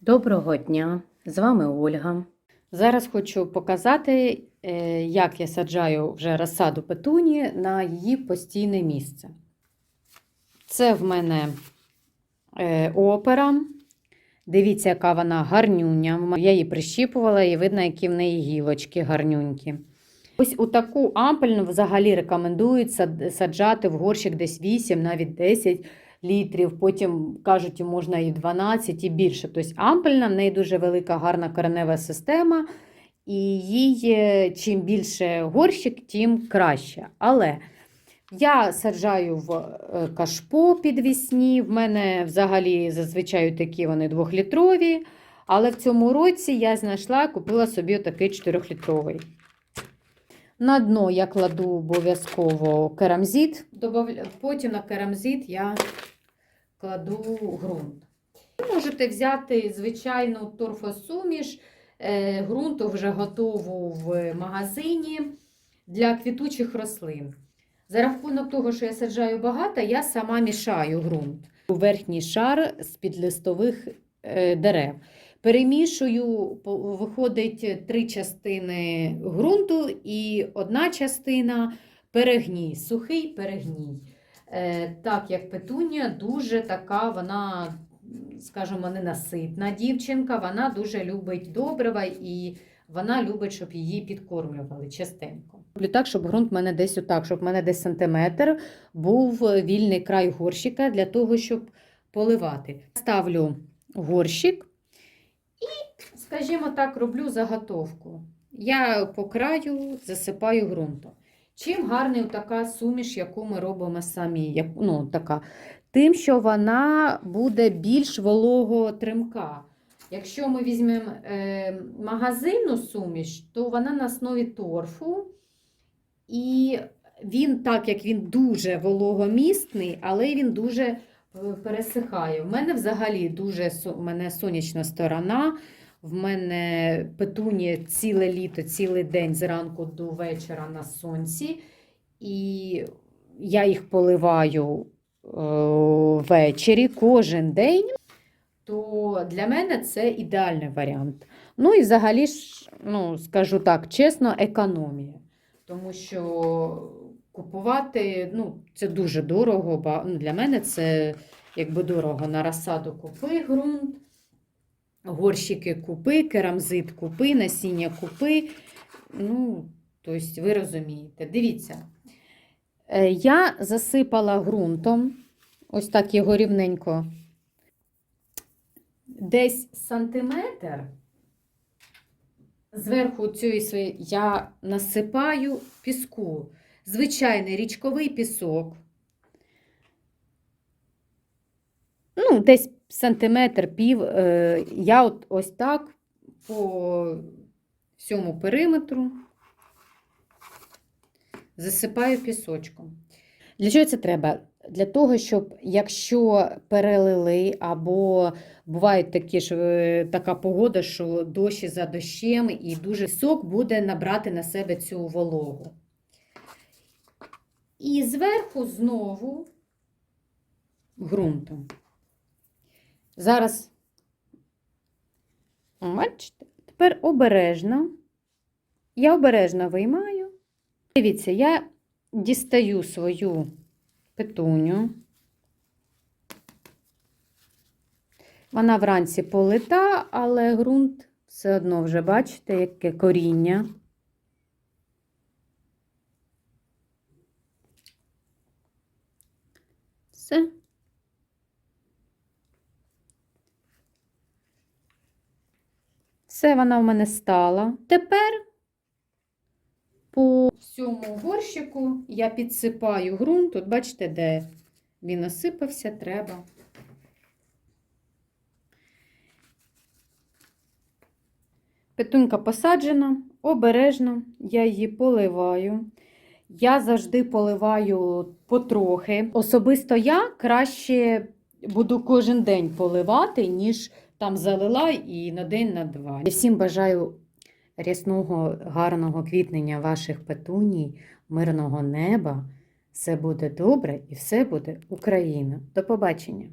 Доброго дня! З вами Ольга. Зараз хочу показати, е, як я саджаю вже розсаду петуні на її постійне місце. Це в мене е, опера. Дивіться, яка вона гарнюня. Я її прищіпувала і видно, які в неї гілочки гарнюнькі. Ось у таку ампельну взагалі рекомендують саджати в горщик десь 8, навіть 10 літрів. Потім кажуть, можна і 12, і більше. Тобто ампельна, в неї дуже велика гарна коренева система. І їй е, чим більше горщик, тим краще. Але я саджаю в е, кашпо підвісні. В мене взагалі зазвичай такі вони двохлітрові. Але в цьому році я знайшла, купила собі такий 4-літровий. На дно я кладу обов'язково керамзит. Потім на керамзит я кладу ґрунт. Можете взяти звичайну торфосуміш, е, ґрунту вже готову в магазині для квітучих рослин. За рахунок того, що я саджаю багато, я сама мішаю ґрунт верхній шар з підлистових е, дерев. Перемішую, виходить три частини ґрунту і одна частина перегній, сухий перегній. Е, так як петунія дуже така, вона, скажімо, ненаситна дівчинка, вона дуже любить добрива і вона любить, щоб її підкормлювали частенько. Роблю так, щоб ґрунт в мене десь отак, щоб в мене десь сантиметр був вільний край горщика для того, щоб поливати. Ставлю горщик і, скажімо так, роблю заготовку. Я по краю засипаю ґрунтом. Чим гарна така суміш, яку ми робимо самі, ну, така, тим, що вона буде більш вологотримка. Якщо ми візьмемо е, магазинну суміш, то вона на основі торфу. І він, так як він дуже вологомісний, але він дуже е, пересихає. В мене взагалі дуже в мене сонячна сторона. В мене петуні ціле літо, цілий день зранку до вечора на сонці. І я їх поливаю е, ввечері кожен день. То для мене це ідеальний варіант. Ну і взагалі ж, ну, скажу так, чесно, економія. Тому що купувати ну, це дуже дорого. ну, Для мене це якби дорого. На розсаду купи ґрунт, горщики купи, керамзит купи, насіння купи. Ну, тобто, ви розумієте. Дивіться, Е, я засипала ґрунтом, ось так його рівненько, десь сантиметр. Зверху цієї я насипаю піску. Звичайний річковий пісок. Ну, десь сантиметр пів. Е, я от ось так по всьому периметру засипаю пісочком. Для чого це треба? Для того, щоб якщо перелили, або бувають такі ж, е, така погода, що дощі за дощем, і дуже сок буде набрати на себе цю вологу. І зверху знову ґрунтом. Зараз, бачите, тепер обережно. Я обережно виймаю. Дивіться, я дістаю свою петуню. Вона вранці полита, але ґрунт все одно вже бачите, яке коріння. Все. Все, вона в мене стала. Тепер по всьому горщику я підсипаю ґрунт. От бачите, де він осипався, треба. Петунька посаджена, обережно, я її поливаю. Я завжди поливаю потрохи. Особисто я краще буду кожен день поливати, ніж там залила і на день на два. Я всім бажаю рясного, гарного квітнення ваших петуній, мирного неба. Все буде добре і все буде Україна. До побачення!